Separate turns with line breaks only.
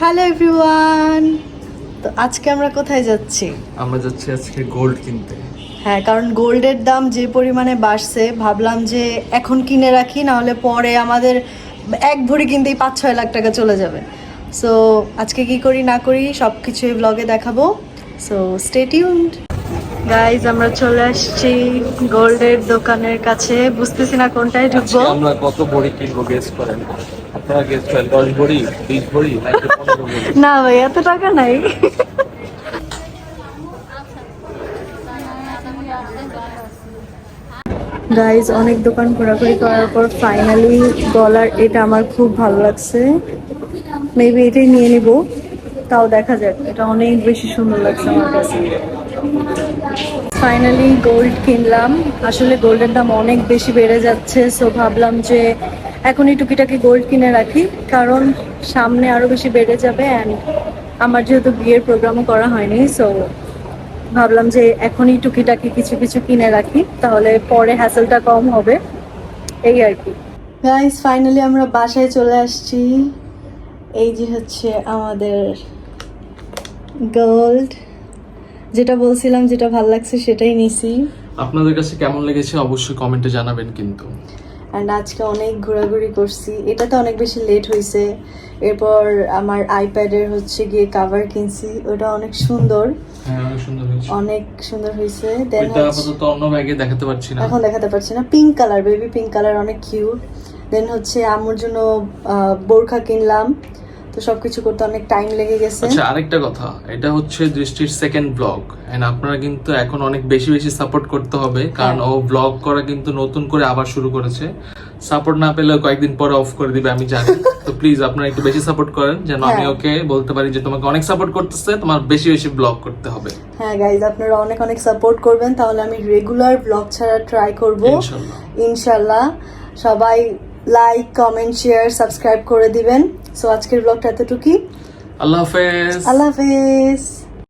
Hello everyone তো আজকে আমরা কোথায় যাচ্ছি?
আমরা যাচ্ছি আজকে গোল্ড কিনতে।
হ্যাঁ কারণ গোল্ডের দাম যে পরিমাণে বাড়ছে ভাবলাম যে এখন কিনে রাখি না হলে পরে আমাদের এক ভরি কিনতেই পাঁচ ছয় লাখ টাকা চলে যাবে। সো আজকে কি করি না করি সব কিছু এই ব্লগে দেখাবো। সো স্টে টিউনড গাইজ আমরা চলে আসছি গোল্ডের দোকানের কাছে। বুঝতেছি না কোনটায় ঢুকবো।
আমরা কত ভরি কিনবো গেস করেন।
না ভাই, এত টাকা নাই। গাইজ অনেক দোকান ঘোরাঘুরি করার পর ফাইনালি গলার এটা আমার খুব ভালো লাগছে। মেবি এটাই নিয়ে নিব, তাও দেখা যাক। এটা অনেক বেশি সুন্দর লাগছে আমার কাছে। ফাইনালি গোল্ড কিনলাম। আসলে গোল্ডের দাম অনেক বেশি বেড়ে যাচ্ছে সো ভাবলাম যে এখনই টুকিটাকি গোল্ড কিনে রাখি কারণ সামনে আরও বেশি বেড়ে যাবে অ্যান্ড আমার যেহেতু বিয়ের প্রোগ্রামও করা হয়নি সো ভাবলাম যে এখনই টুকিটাকি কিছু কিছু কিনে রাখি তাহলে পরে হ্যাসেলটা কম হবে এই আর কি। গাইস ফাইনালি আমরা বাসায় চলে আসছি। এই যে হচ্ছে আমাদের গোল্ড যেটা বলছিলাম যেটা ভালো লাগছে সেটাই নিছি।
আপনাদের কাছে কেমন লেগেছে অবশ্যই কমেন্টে জানাবেন কিন্তু।
অ্যান্ড আজকে অনেক ঘোরাঘুরি করছি। এটাতে অনেক বেশি লেট হয়েছে এরপর আমার আইপ্যাডের হচ্ছে গিয়ে কাভার কিনছি। ওটা অনেক সুন্দর।
হ্যাঁ অনেক সুন্দর হয়েছে। অন্য ব্যাগে দেখাতে পারছি না।
এখন দেখাতে পারছি না। Pink colour baby pink colour অনেক কিউট দেন হচ্ছে আমার জন্য বোরখা কিনলাম। তো সবকিছু করতে অনেক টাইম লেগে গেছে।
আচ্ছা আরেকটা কথা। এটা হচ্ছে দৃষ্টির সেকেন্ড ব্লগ এন্ড আপনারা কিন্তু এখন অনেক বেশি বেশি সাপোর্ট করতে হবে কারণ ও ব্লগ করা কিন্তু নতুন করে আবার শুরু করেছে। সাপোর্ট না পেলে কয়েকদিন পরে অফ করে দিবে আমি জানি। তো প্লিজ আপনারা একটু বেশি সাপোর্ট করেন যেন আমি
হ্যাঁ।
ওকে বলতে পারি যে তোমাকে অনেক সাপোর্ট করতেছে তোমার বেশি বেশি ব্লগ করতে হবে।
হ্যাঁ গাইজ আপনারা অনেক অনেক সাপোর্ট করবেন তাহলে আমি রেগুলার ব্লগ ছাড়া ট্রাই করব। ইনশাল্লাহ। সবাই লাইক কমেন্ট শেয়ার সাবস্ক্রাইব করে দিবেন। সো আজকের ব্লগটা এতটুকুই।
আল্লাহ হাফেজ।
আল্লাহ হাফেজ।